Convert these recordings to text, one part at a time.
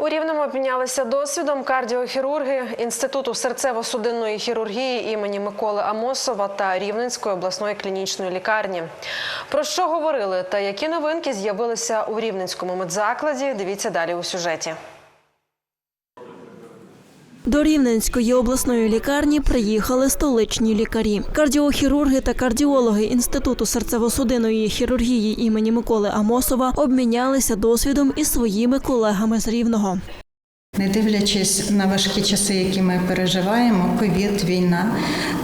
У Рівному обмінялися досвідом кардіохірурги Інституту серцево-судинної хірургії імені Миколи Амосова та Рівненської обласної клінічної лікарні. Про що говорили та які новинки з'явилися у Рівненському медзакладі? Дивіться далі у сюжеті. До Рівненської обласної лікарні приїхали столичні лікарі. Кардіохірурги та кардіологи Інституту серцево-судинної хірургії імені Миколи Амосова обмінялися досвідом із своїми колегами з Рівного. Не дивлячись на важкі часи, які ми переживаємо, ковід, війна,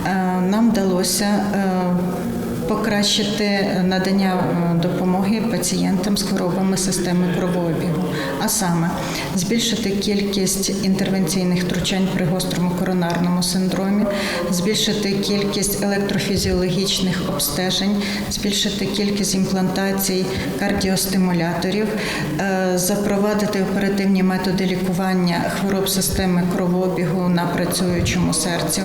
е, нам вдалося е, покращити надання е, допомоги пацієнтам з хворобами системи кровообігу, а саме збільшити кількість інтервенційних втручань при гострому коронарному синдромі, збільшити кількість електрофізіологічних обстежень, збільшити кількість імплантацій кардіостимуляторів, е, запровадити оперативні методи лікування хвороб системи кровообігу на працюючому серці.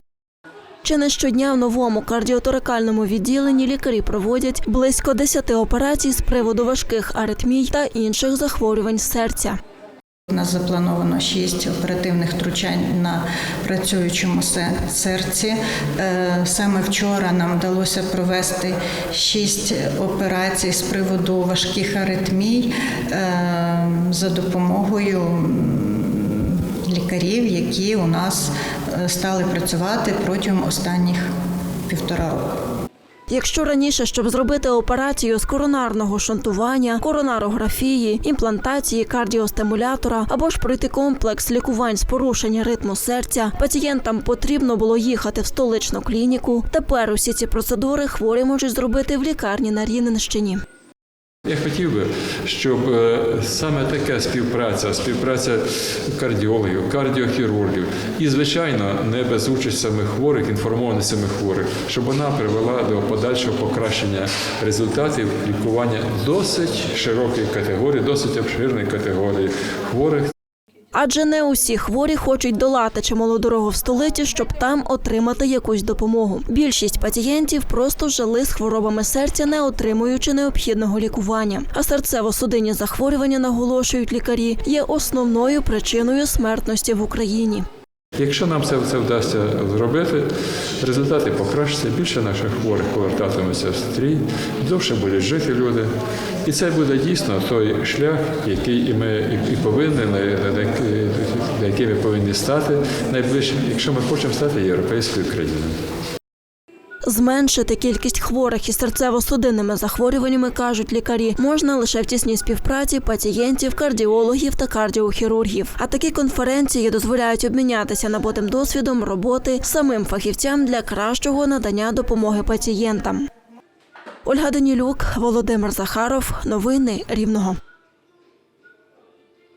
Чи не щодня в новому кардіоторакальному відділенні лікарі проводять близько 10 операцій з приводу важких аритмій та інших захворювань серця. У нас заплановано шість оперативних втручань на працюючому серці. Е, Саме вчора нам вдалося провести шість операцій з приводу важких аритмій е, за допомогою лікарів, які у нас е, стали працювати протягом останніх півтора року. Якщо раніше, щоб зробити операцію з коронарного шунтування, коронарографії, імплантації кардіостимулятора або ж пройти комплекс лікувань з порушення ритму серця, пацієнтам потрібно було їхати в столичну клініку. Тепер усі ці процедури хворі можуть зробити в лікарні на Рівненщині. Я хотів би, щоб е, саме така співпраця, співпраця кардіологів, кардіохірургів і, звичайно, не без участі самих хворих, інформованості самих хворих, щоб вона привела до подальшого покращення результатів лікування досить широкої категорії, досить обширної категорії хворих. Адже не усі хворі хочуть долати чимало дорогу в столиці, щоб там отримати якусь допомогу. Більшість пацієнтів просто жили з хворобами серця, не отримуючи необхідного лікування. А серцево-судинні захворювання, наголошують лікарі, є основною причиною смертності в Україні. Якщо нам це, це вдасться зробити, результати покращаться, більше наших хворих повертатиметься в стрій, довше будуть жити люди. І це буде дійсно той шлях, який і ми і, повинні, на який ми повинні стати найближчим, якщо ми хочемо стати європейською країною. Зменшити кількість хворих із серцево-судинними захворюваннями, кажуть лікарі, можна лише в тісній співпраці пацієнтів, кардіологів та кардіохірургів. А такі конференції дозволяють обмінятися набутим досвідом роботи самим фахівцям для кращого надання допомоги пацієнтам. Ольга Данілюк, Володимир Захаров. Новини Рівного.